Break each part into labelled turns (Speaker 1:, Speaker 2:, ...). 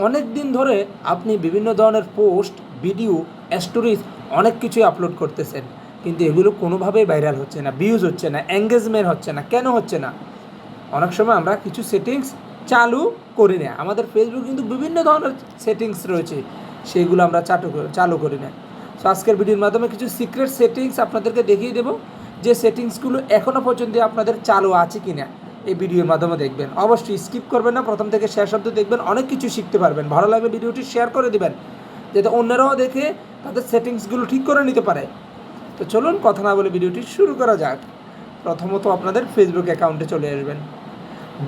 Speaker 1: অনেক দিন ধরে আপনি বিভিন্ন ধরনের পোস্ট, ভিডিও স্টোরিজ অনেক কিছুই আপলোড করতেছেন। কিন্তু এগুলো কোনোভাবেই ভাইরাল হচ্ছে না ভিউজ হচ্ছে না এঙ্গেজমেন্ট হচ্ছে না, কেন হচ্ছে না? অনেক সময় আমরা কিছু সেটিংস চালু করি না। আমাদের ফেসবুক কিন্তু বিভিন্ন ধরনের সেটিংস রয়েছে, সেগুলো আমরা করে- চালু করি না। সো আজকের ভিডিওর মাধ্যমে কিছু সিক্রেট সেটিংস আপনাদেরকে দেখিয়ে দেবো, যে সেটিংসগুলো এখনও পর্যন্ত আপনাদের চালু আছে কি না এই ভিডিওর মাধ্যমে দেখবেন। অবশ্যই স্কিপ করবেন না, প্রথম থেকে শেষ শব্দ দেখবেন, অনেক কিছু শিখতে পারবেন। ভালো লাগলে ভিডিওটি শেয়ার করে দিবেন, যাতে অন্যরাও দেখে তাদের সেটিংসগুলো ঠিক করে নিতে পারে। তো চলুন কথা না বলে ভিডিওটি শুরু করা যাক। প্রথমত আপনাদের ফেসবুক অ্যাকাউন্টে চলে আসবেন।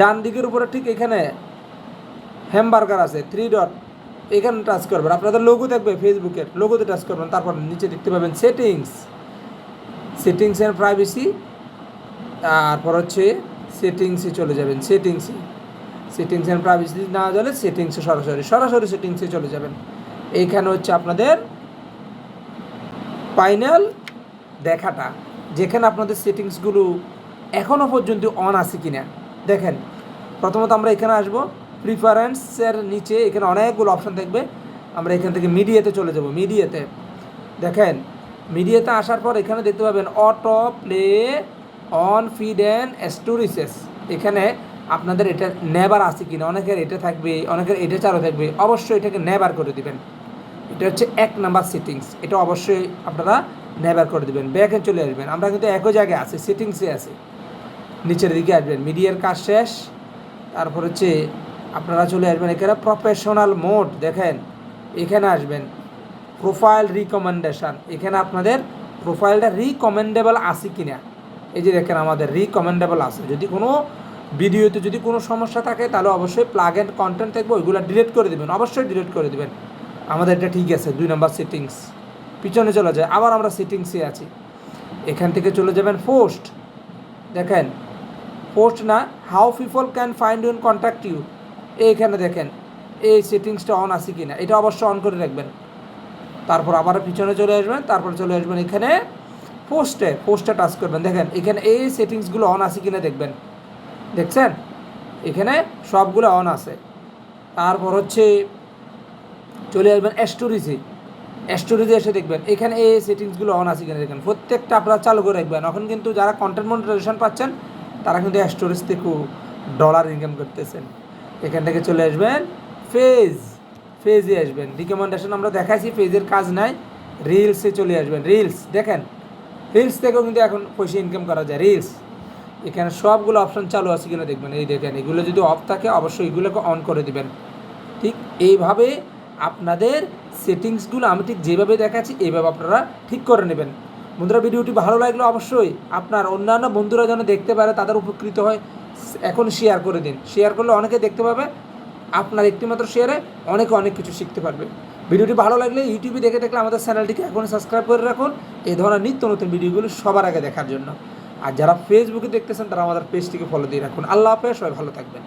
Speaker 1: ডান দিকের উপরে ঠিক এখানে হ্যামবার্গার আছে থ্রি ডট এখানে টাচ করবেন। আপনাদের লোগো থাকবে ফেসবুকের লোগোতে টাচ করবেন, তারপর নিচে দেখতে পাবেন সেটিংস সেটিংস অ্যান্ড প্রাইভেসি তারপর হচ্ছে সেটিংসে চলে যাবেন সেটিংসে সেটিংস অ্যান্ড প্রাইভেসি না গেলে সেটিংসে সরাসরি সরাসরি সেটিংসে চলে যাবেন। এইখানে হচ্ছে আপনাদের ফাইনাল দেখাটা, যেখানে আপনাদের সেটিংসগুলো এখনও পর্যন্ত অন আছে কি না দেখেন, প্রথমত আমরা এখানে আসব প্রিফারেন্সের নিচে এখানে অনেকগুলো অপশান থাকবে। আমরা এখান থেকে মিডিয়াতে চলে যাব মিডিয়াতে দেখেন মিডিয়াতে আসার পর এখানে দেখতে পাবেন auto play on feed and stories এখানে আপনাদের এটা নেবার আছে কিনা, অনেকের এটা থাকবে, অনেকের এটা চালু থাকবে, অবশ্যই এটাকে নেবার করে দিবেন। এটা হচ্ছে এক নাম্বার সিটিংস এটা অবশ্যই আপনারা নেবার করে দেবেন। ব্যাকে চলে আসবেন, আমরা কিন্তু একই জায়গায় আছি সিটিংসে আছি। নিচের দিকে আসবেন মিডিয়ার কাজ শেষ, তারপর হচ্ছে আপনারা চলে আসবেন এখানে প্রফেশনাল মোড দেখেন, এখানে আসবেন প্রোফাইল রিকমেন্ডেশন এখানে আপনাদের প্রোফাইলটা রিকমেন্ডেবল আছে কি না এই যে দেখেন আমাদের রিকমেন্ডেবল আছে। যদি কোনো ভিডিওতে যদি কোনো সমস্যা থাকে, তাহলে অবশ্যই প্লাগ অ্যান্ড কন্টেন্ট থাকবে, ওইগুলো ডিলিট করে দেবেন, অবশ্যই ডিলিট করে দেবেন। আমাদের এটা ঠিক আছে, দুই নম্বর সেটিংস পিছনে চলে যায়, আবার আমরা সেটিংসে আছি। এখান থেকে চলে যাবেন পোস্ট দেখেন পোস্ট না how people can find you contact you এইখানে দেখেন, এই সেটিংসটা অন আছে কি না এটা অবশ্যই অন করে রাখবেন। তারপর আবার পিছনে চলে আসবেন, তারপর চলে আসবেন এখানে। পোস্টে পোস্টে টাচ করবেন। দেখেন, এখানে এই সেটিংসগুলো অন আছে কিনা দেখবেন। দেখছেন? এখানে সবগুলো অন আছে। তারপর হচ্ছে চলে আসবেন স্টোরিজে স্টোরিজে এসে দেখবেন, এখানে এই সেটিংসগুলো অন আছে কিনা দেখেন। প্রত্যেকটা আপনারা চালু করে রাখবেন। এখন কিন্তু যারা কন্টেন্ট মনিটাইজেশন পাচ্ছেন, তারা কিন্তু স্টোরেজ থেকে ডলার ইনকাম করতেছেন। এখান থেকে চলে আসবেন ফেজ ফেজে আসবেন। রিকমেন্ডেশন আমরা দেখাইছি ফেজের কাজ নাই। রিলসে চলে আসবেন। রিলস দেখেন। রিলস থেকেও কিন্তু এখন পয়সা ইনকাম করা যায়। রিলস এখানে সবগুলো অপশান চালু আছে কিনা দেখবেন। এই দেখেন, এগুলো যদি অফ থাকে, অবশ্যই এগুলোকে অন করে দিবেন। ঠিক এইভাবে আপনাদের সেটিংসগুলো আমি ঠিক যেভাবে দেখাচ্ছি এইভাবে আপনারা ঠিক করে নেবেন। বন্ধুরা, ভিডিওটি ভালো লাগলে অবশ্যই আপনার অন্যান্য বন্ধুরা যেন দেখতে পারে, তাদের উপকৃত হয়। এখন শেয়ার করে দিন। শেয়ার করলে অনেকে দেখতে পাবে, আপনার একটিমাত্র শেয়ারে অনেকে অনেক কিছু শিখতে পারবে। ভিডিওটি ভালো লাগলে ইউটিউবে দেখে দেখলে আমাদের চ্যানেলটিকে এখন সাবস্ক্রাইব করে রাখুন। এই ধরনের নিত্য নতুন ভিডিওগুলো সবার আগে দেখার জন্য। আর যারা ফেসবুকে দেখতেছেন, তারা আমাদের পেজটিকে ফলো দিয়ে রাখুন। আল্লাহ হাফেজ, সবাই ভালো থাকবেন।